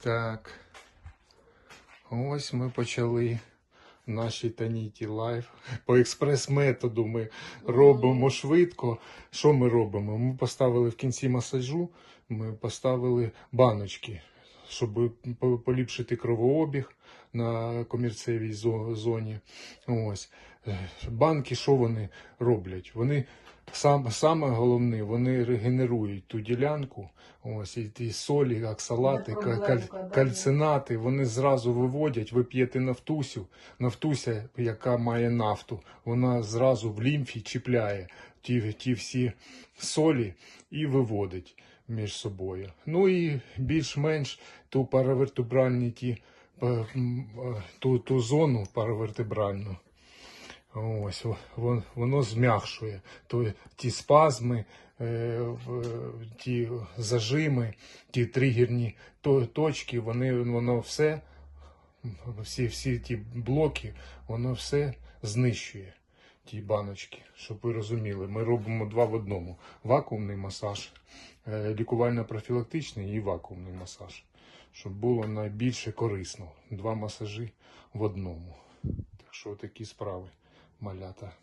Так. Ось ми почали наші Таніті Лайф. По експрес-методу ми робимо швидко. Що ми робимо? Ми поставили в кінці масажу, ми поставили баночки, щоб поліпшити кровообіг на комірцевій зоні. Ось. Е, Банки, що вони роблять? Вони сам, саме головне, вони регенерують ту ділянку. Ось і ті солі, оксалати, Це каль- кальцинати, вони зразу виводять. Ви п'єте нафтусю, нафтуся, яка має нафту, вона зразу в лімфі чіпляє ті, ті всі солі і виводить між собою. Ну і більш-менш ту паравертебральні ті, е, е, ту, ту зону паравертебральну. Ось воно зм'якшує ті спазми, е, ті зажими, ті тригерні то, точки, вони, воно все, всі, всі ті блоки, воно все знищує. Ті баночки, щоб ви розуміли, ми робимо два в одному: вакуумний масаж, е, лікувально-профілактичний і вакуумний масаж, щоб було найбільше корисно. Два масажі в одному. Так що такі справи малята.